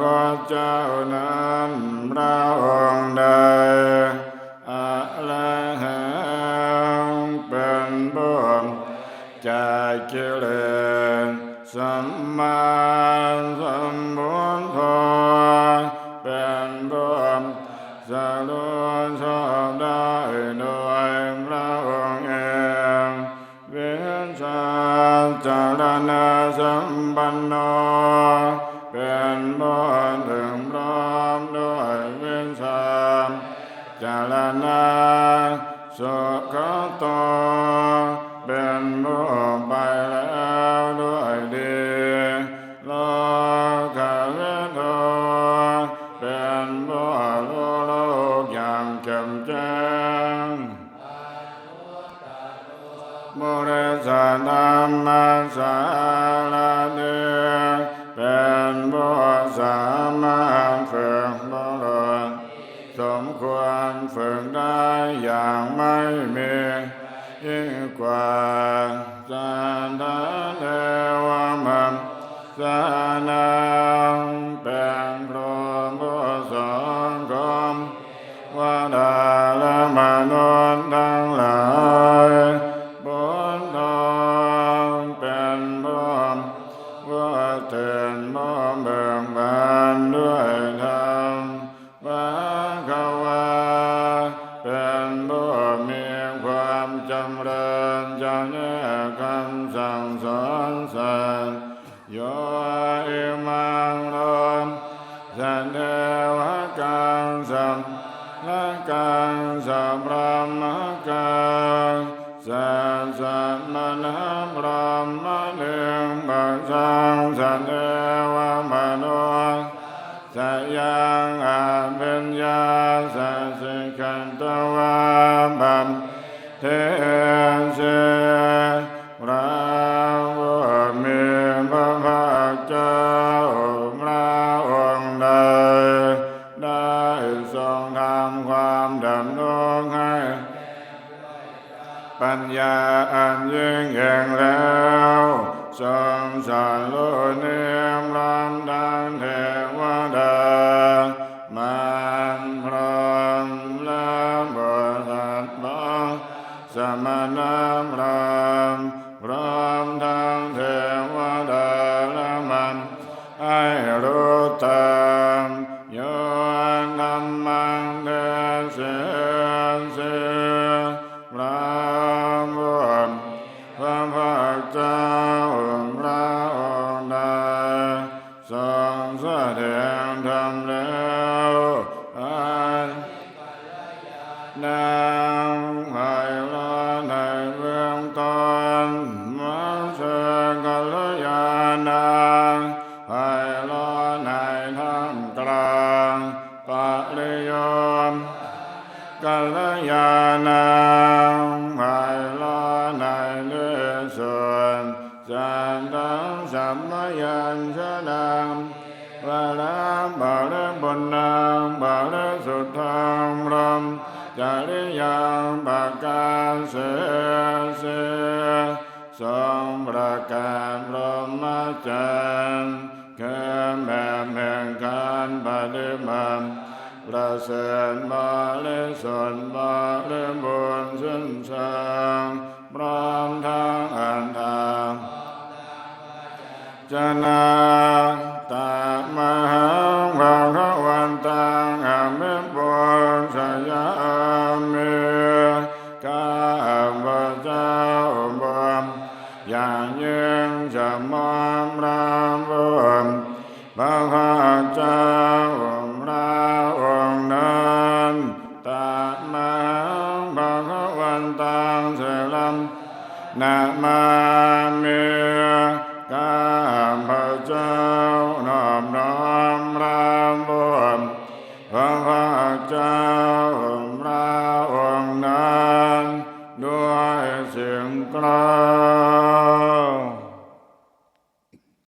คตเจ้านั้นพระองค์ใดอะระหังเป็นบุญจากกิเลสสัมมาสัมพุทโธเป็นบุญสรุปชอบได้โดยพระองค์เองเวชาจารณะสัมปันโน จารณะสุขโตเป็นผู้ไปแล้วด้วยดีโลกเวโตเป็นผู้รู้โลกอย่างแจ่มแจ้งบริษัทธรรมสารเดเป็นบุสามารถ ฝึกได้อย่างไม่มียิ่งกว่าสันทเทวมันสานังเป็นครูผู้สอนกรมว่าดาและมนุษย์ทั้งหลายบนทองเป็นบ่มว่าเตือนบ่เบิกบานด้วย สันเทวกังสัมละกังสัมรามกังสัสสะมณะพรามะเลืองปัสสังสันเทว ปัญญาอันยิ่งแห่งแล้วทรงสารโลกเนียมลำดังเทวดามันพร้อมและบริสัทธ์สมณพรามพร้อ สัมมยัญชนะวะละบาลบุญนังบาลสุทธังรม จาริยังปากาเสเสสองประการลมจันทร์คือแบบแห่งการปฏิบัติประเสริฐบาลิสนบาลิบุญสุนทางพร้อมทางอันทางจนา